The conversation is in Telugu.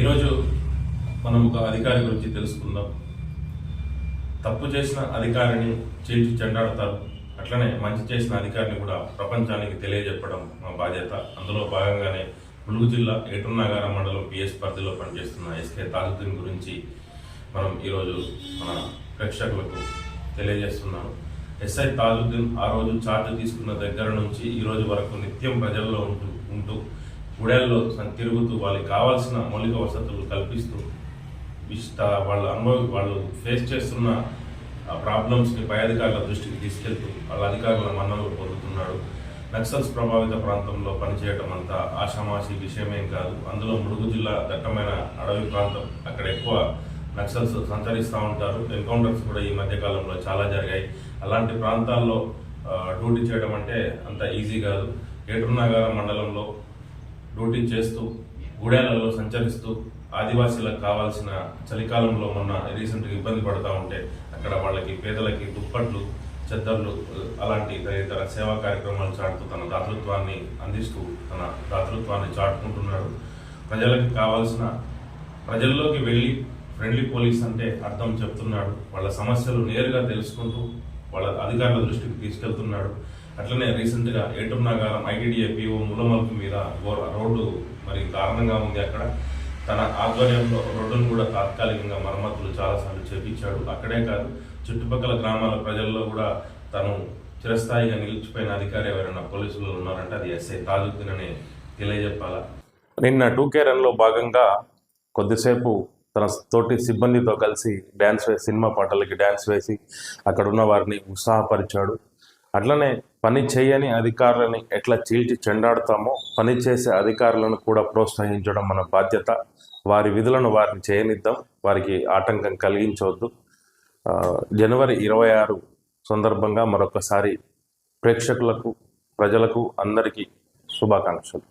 ఈరోజు మనం ఒక అధికారి గురించి తెలుసుకుందాం. తప్పు చేసిన అధికారిని చీల్చి చెండాడతారు. అట్లనే మంచి చేసిన అధికారిని కూడా ప్రపంచానికి తెలియజెప్పడం మా బాధ్యత. అందులో భాగంగానే ములుగు జిల్లా ఏటున్నాగారం మండలం పిఎస్ పరిధిలో పనిచేస్తున్న ఎస్కే తాజుద్దీన్ గురించి మనం ఈరోజు మన ప్రేక్షకులకు తెలియజేస్తున్నాను. ఎస్ఐ తాజుద్దీన్ ఆ రోజు చార్జ్ తీసుకున్న దగ్గర నుంచి ఈరోజు వరకు నిత్యం ప్రజల్లో ఉంటూ ఉంటూ గుడెల్లో తిరుగుతూ వాళ్ళకి కావాల్సిన మౌలిక వసతులు కల్పిస్తూ ఇష్ట వాళ్ళ అనుభవ వాళ్ళు ఫేస్ చేస్తున్న ప్రాబ్లమ్స్ని పై అధికారుల దృష్టికి తీసుకెళ్తూ వాళ్ళ అధికారుల మన్నలు పొందుతున్నాడు. నక్సల్స్ ప్రభావిత ప్రాంతంలో పనిచేయటం అంత ఆషామాషి విషయమేం కాదు. అందులో ముడుగు జిల్లా దట్టమైన అడవి ప్రాంతం. అక్కడ ఎక్కువ నక్సల్స్ సంచరిస్తూ ఉంటారు. ఎన్కౌంటర్స్ కూడా ఈ మధ్యకాలంలో చాలా జరిగాయి. అలాంటి ప్రాంతాల్లో డ్యూటీ చేయడం అంటే అంత ఈజీ కాదు. ఏటున్నగారం మండలంలో డ్యూటీ చేస్తూ గూడెలలో సంచరిస్తూ ఆదివాసీలకు కావాల్సిన చలికాలంలో మొన్న రీసెంట్గా ఇబ్బంది పడుతూ ఉంటే అక్కడ వాళ్ళకి పేదలకి దుప్పట్లు చెద్దర్లు అలాంటి తదితర సేవా కార్యక్రమాలు చాటుతూ తన దాతృత్వాన్ని అందిస్తూ తన దాతృత్వాన్ని చాటుకుంటున్నాడు. ప్రజలకు కావాల్సిన ప్రజల్లోకి వెళ్ళి ఫ్రెండ్లీ పోలీస్ అంటే అర్థం చెప్తున్నాడు. వాళ్ళ సమస్యలు నేరుగా తెలుసుకుంటూ వాళ్ళ అధికారుల దృష్టికి తీసుకెళ్తున్నాడు. అట్లనే రీసెంట్గా ఏటూరు ఐటీడీఏ పిఓ ములమల్పు మీద రోడ్డు మరి దారుణంగా ఉంది అక్కడ. తన ఆధ్వర్యంలో రోడ్డును కూడా తాత్కాలికంగా మరమ్మతులు చాలాసార్లు చేపించాడు. అక్కడే కాదు చుట్టుపక్కల గ్రామాల ప్రజల్లో కూడా తను చిరస్థాయిగా నిలిచిపోయిన అధికారి ఎవరైనా పోలీసులు ఉన్నారంటే అది ఎస్ఐ తాజుద్దీన్ అని తెలియజెప్పాలా? నిన్న టూకే రన్లో భాగంగా కొద్దిసేపు తన తోటి సిబ్బందితో కలిసి డ్యాన్స్ వేసి సినిమా పాటలకి డ్యాన్స్ వేసి అక్కడ ఉన్న వారిని ఉత్సాహపరిచాడు. అట్లనే పని చేయని అధికారులని ఎట్లా చీల్చి చెండాడుతామో పని చేసే అధికారులను కూడా ప్రోత్సహించడం మన బాధ్యత. వారి విధులను వారిని చేయనిద్దాం. వారికి ఆటంకం కలిగించవద్దు. జనవరి ఇరవై ఆరు సందర్భంగా మరొకసారి ప్రేక్షకులకు ప్రజలకు అందరికీ శుభాకాంక్షలు.